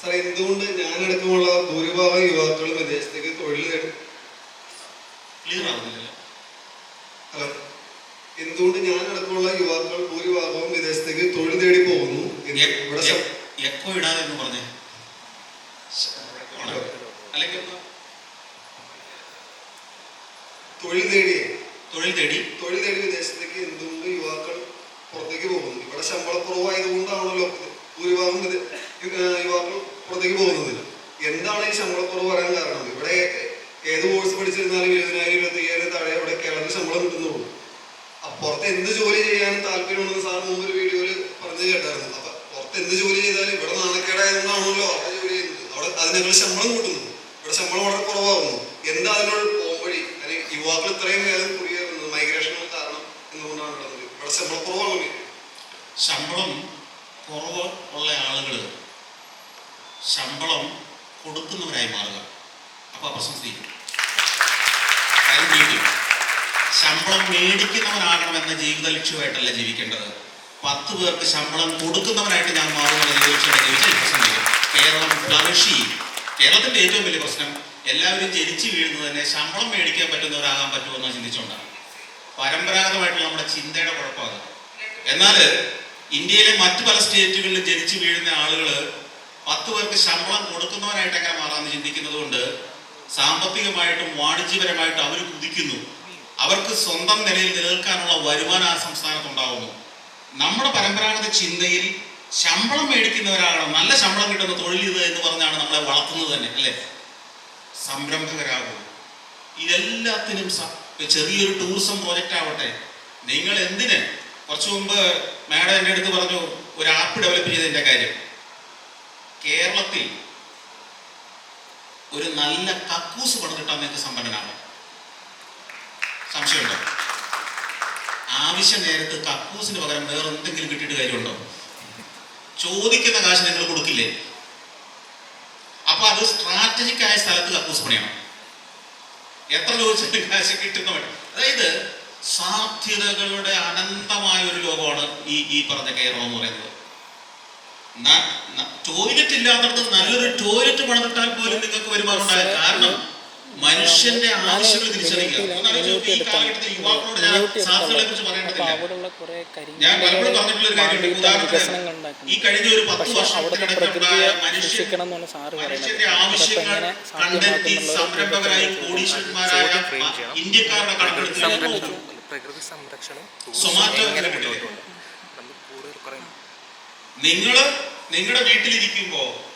Sir എന്തുകൊണ്ട് ഞാനടക്കമുള്ള ഭൂരിഭാഗം യുവാക്കളും വിദേശത്തേക്ക് തൊഴിൽ ക്ലിയർ ആവുന്നില്ലല്ലോ ഹലോ എന്തുകൊണ്ട് ഞാനടക്കമുള്ള യുവാക്കൾ ഭൂരിഭാഗവും വിദേശത്തേക്ക് തൊഴിൽ തേടി പോകുന്നു ഇവിടെ എക്കോ ഇടാനെന്ന് പറഞ്ഞേ. അല്ലെങ്കിൽ തൊഴിൽ തേടി. തൊഴിൽ തേടി? തൊഴിൽ തേടി വിദേശത്തേക്ക് എന്തുകൊണ്ട് യുവാക്കൾ പുറത്തേക്ക് പോകുന്നു ഇവിടെ ശമ്പളക്കുറവായതുകൊണ്ടാണല്ലോ ഇത് ഭൂരിഭാഗം ഇത് യു- ഏർ യുവാക്കൾ പുറത്തേക്ക് പോകുന്നത് എന്താണ് ഈ ശമ്പളക്കുറവ് പറയാൻ കാരണം ഇവിടെ ഏത് കോഴ്സ് പഠിച്ചിരുന്നാലും ഇരുപതിനായിരം ഇരുപത്തി അയ്യായിരം താഴെ ഇവിടെ കേരളത്തിൽ ശമ്പളം കിട്ടുന്നുള്ളൂ. പുറത്ത് എന്ത് ജോലി ചെയ്യാൻ താല്പര്യമുണ്ടെന്ന് സാർ മുമ്പ് ഒരു വീഡിയോയിൽ പറഞ്ഞു കേട്ടായിരുന്നു. അപ്പൊ പുറത്ത് എന്ത് ജോലി ചെയ്താലും ഇവിടെ നാണക്കേടായതുകൊണ്ടാണല്ലോ അവിടെ ജോലി ചെയ്യുന്നത്. അവിടെ അതിനകത്ത് ശമ്പളം കൂട്ടുന്നു. ഇവിടെ ശമ്പളം വളരെ കുറവാകുന്നു. എന്താ അതിനോട് പോംവഴി അല്ലെങ്കിൽ യുവാക്കൾ ഇത്രയും വേഗം കുടിയേറുന്നത് മൈഗ്രേഷന് കാരണം എന്തുകൊണ്ടാണ് ഉള്ളത്? ഇവിടെ ശമ്പളം കുറവാണ്? ശമ്പളം കുറവ് ഉള്ള ആളുകൾ ശമ്പളം കൊടുക്കുന്നവരായി മാറുക. അപ്പോൾ വീട്ടിൽ ശമ്പളം മേടിക്കുന്നവനാകണമെന്ന ജീവിത ലക്ഷ്യമായിട്ടല്ല ജീവിക്കേണ്ടത്. പത്ത് പേർക്ക് ശമ്പളം കൊടുക്കുന്നവനായിട്ട് ഞാൻ മാറുമെന്ന ജീവിത ലക്ഷ്യമായിട്ട് ജീവിച്ചാൽ പ്രശ്നം തീരും കേരളം ഫ്ലറിഷ് കേരളത്തിന്റെ ഏറ്റവും വലിയ പ്രശ്നം എല്ലാവരും ജനിച്ചു വീഴുന്നത് തന്നെ ശമ്പളം മേടിക്കാൻ പറ്റുന്നവരാകാൻ പറ്റുമെന്ന് ചിന്തിച്ചുകൊണ്ടാണ് പരമ്പരാഗതമായിട്ടുള്ള നമ്മുടെ ചിന്തയുടെ കുഴപ്പമാണ് എന്നാൽ ഇന്ത്യയിലെ മറ്റു പല സ്റ്റേറ്റുകളിലും ജനിച്ചു വീഴുന്ന ആളുകൾ പത്ത് പേർക്ക് ശമ്പളം കൊടുക്കുന്നവനായിട്ട് എങ്ങനെ മാറാമെന്ന് ചിന്തിക്കുന്നത് കൊണ്ട് സാമ്പത്തികമായിട്ടും വാണിജ്യപരമായിട്ടും അവർ കുതിക്കുന്നു. അവർക്ക് സ്വന്തം നിലയിൽ നിലനിൽക്കാനുള്ള വരുമാനം ആ സംസ്ഥാനത്ത് ഉണ്ടാകുന്നു നമ്മുടെ പരമ്പരാഗത ചിന്തയിൽ ശമ്പളം മേടിക്കുന്നവരാകണം നല്ല ശമ്പളം കിട്ടുന്ന തൊഴിൽ ഇത് എന്ന് പറഞ്ഞാണ് നമ്മളെ വളർത്തുന്നത് തന്നെ അല്ലേ? സംരംഭകരാകും ഇതെല്ലാത്തിനും ചെറിയൊരു ടൂറിസം പ്രോജക്റ്റ് ആവട്ടെ. നിങ്ങൾ എന്തിന്? കുറച്ചു മുമ്പ് മാഡം എന്റെ അടുത്ത് പറഞ്ഞു ഒരു ആപ്പ് ഡെവലപ്പ് ചെയ്തതിന്റെ കാര്യം. കേരളത്തിൽ ഒരു നല്ല കക്കൂസ് പണിതിട്ടാൽ നിങ്ങൾക്ക് സമ്പന്നനാണ്. സംശയമുണ്ടോ? ആവശ്യ നേരത്ത് കക്കൂസിന് പകരം വേറെ എന്തെങ്കിലും കിട്ടിയിട്ട് കാര്യമുണ്ടോ? ചോദിക്കുന്ന കാശ് നിങ്ങൾ കൊടുക്കില്ലേ? അപ്പൊ അത് സ്ട്രാറ്റജിക് ആയ സ്ഥലത്ത് കക്കൂസ് പണിയണം. എത്ര ചോദിച്ചിട്ട് കാശ് കിട്ടുന്ന അതായത് സാധ്യതകളുടെ അനന്തമായ ഒരു ലോകമാണ് ഈ ഈ പറഞ്ഞ കേരളം എന്ന് പറയുന്നത്. ടോയ്ലറ്റ് ഇല്ലാത്തടത്ത് നല്ലൊരു ടോയ്ലറ്റ് പണിതിട്ടാൽ പോലും നിങ്ങൾക്ക് വരുമാനം കാരണം മനുഷ്യന്റെ ആവശ്യങ്ങൾ തിരിച്ചറിയുക. ഈ കാലഘട്ടത്തിൽ യുവാക്കളോട് ഞാൻ സാധ്യതകളെ കുറിച്ച് പറയേണ്ടതില്ല ഞാൻ പലപ്പോഴും പറഞ്ഞിട്ടുള്ള ഒരു കാര്യമുണ്ട്. ഉദാഹരണത്തിന് ഈ കഴിഞ്ഞ ഒരു പത്ത് വർഷത്തിനിടയ്ക്കുണ്ടായ മനുഷ്യൻ എന്നാണ് സാറ് പറയുന്നത്. മനുഷ്യന്റെ ആവശ്യങ്ങൾ കണ്ടെത്തി സംരംഭകരായി കോടീശ്വരന്മാരായ ഇന്ത്യക്കാരുടെ കണക്കെടുത്ത് സംരക്ഷണം പ്രകൃതി സംരക്ഷണം സൊമാറ്റോ നിങ്ങൾ നിങ്ങളുടെ വീട്ടിലിരിക്കുമ്പോ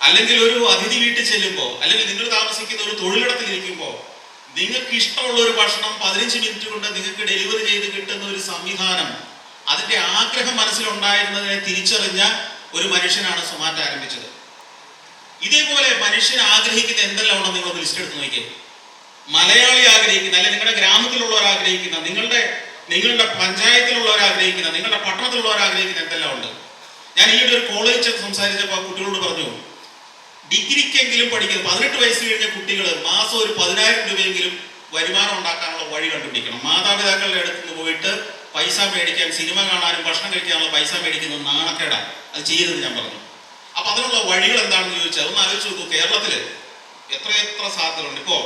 അല്ലെങ്കിൽ ഒരു അതിഥി വീട്ടിൽ ചെല്ലുമ്പോ അല്ലെങ്കിൽ നിങ്ങൾ താമസിക്കുന്ന ഒരു തൊഴിലിടത്തിൽ ഇരിക്കുമ്പോ നിങ്ങൾക്ക് ഇഷ്ടമുള്ള ഒരു ഭക്ഷണം പതിനഞ്ച് മിനിറ്റ് കൊണ്ട് നിങ്ങൾക്ക് ഡെലിവറി ചെയ്ത് കിട്ടുന്ന ഒരു സംവിധാനം അതിന്റെ ആഗ്രഹം മനസ്സിലുണ്ടായിരുന്നതിനെ തിരിച്ചറിഞ്ഞ ഒരു മനുഷ്യനാണ് സൊമാറ്റോ ആരംഭിച്ചത്. ഇതേപോലെ മനുഷ്യൻ ആഗ്രഹിക്കുന്ന എന്തെല്ലാം ഉണ്ടെന്ന് നിങ്ങൾ ലിസ്റ്റ് എടുത്ത് നോക്കിയേ. മലയാളി ആഗ്രഹിക്കുന്ന അല്ലെങ്കിൽ നിങ്ങളുടെ ഗ്രാമത്തിലുള്ളവർ ആഗ്രഹിക്കുന്ന നിങ്ങളുടെ നിങ്ങളുടെ പഞ്ചായത്തിലുള്ളവർ ആഗ്രഹിക്കുന്ന നിങ്ങളുടെ പട്ടണത്തിലുള്ളവർ ആഗ്രഹിക്കുന്ന എന്തെല്ലാം ഉണ്ട്? ഞാൻ ഈയിടെ ഒരു കോളേജ് ചെന്ന് സംസാരിച്ചപ്പോൾ ആ കുട്ടികളോട് പറഞ്ഞു ഡിഗ്രിക്കെങ്കിലും പഠിക്കുന്നത് പതിനെട്ട് വയസ്സ് കഴിഞ്ഞ കുട്ടികൾ മാസം ഒരു പതിനായിരം രൂപയെങ്കിലും വരുമാനം ഉണ്ടാക്കാനുള്ള വഴി കണ്ടുപിടിക്കണം. മാതാപിതാക്കളുടെ അടുത്ത് നിന്ന് പോയിട്ട് പൈസ മേടിക്കാൻ സിനിമ കാണാനും ഭക്ഷണം കഴിക്കാനുള്ള പൈസ മേടിക്കുന്നത് നാണക്കേടാണ് അത് ചെയ്യരുത് ഞാൻ പറഞ്ഞു. അപ്പൊ അതിനുള്ള വഴികൾ എന്താണെന്ന് ചോദിച്ചാൽ ഒന്ന് ആലോചിച്ച് നോക്കൂ. കേരളത്തിൽ എത്രയെത്ര എത്ര സാധ്യതകളുണ്ട്. ഇപ്പോ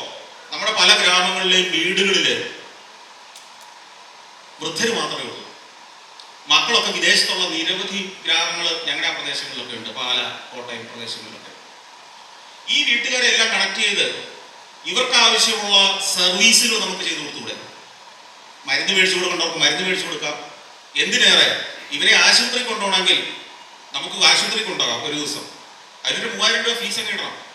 നമ്മുടെ പല ഗ്രാമങ്ങളിലെയും വീടുകളിൽ വൃദ്ധര് മാത്രമേ ഉള്ളൂ. മക്കളൊക്കെ വിദേശത്തുള്ള നിരവധി ഗ്രാമങ്ങൾ ഞങ്ങളുടെ ആ പ്രദേശങ്ങളിലൊക്കെ ഉണ്ട്. പാല കോട്ടയം പ്രദേശങ്ങളിലൊക്കെ. ഈ വീട്ടുകാരെ എല്ലാം കണക്ട് ചെയ്ത് ഇവർക്ക് ആവശ്യമുള്ള സർവീസുകൾ നമുക്ക് ചെയ്തു കൊടുത്തുകൂടെ? മരുന്ന് മേടിച്ചു കൊടുക്കേണ്ടവർക്ക് മരുന്ന് മേടിച്ചു കൊടുക്കാം. എന്തിനേറെ? ഇവരെ ആശുപത്രി കൊണ്ടുപോകണമെങ്കിൽ നമുക്ക് ആശുപത്രി കൊണ്ടുപോകാം ഒരു ദിവസം. അതിനൊരു മൂവായിരം രൂപ ഫീസ് ഒക്കെ ഇടണം.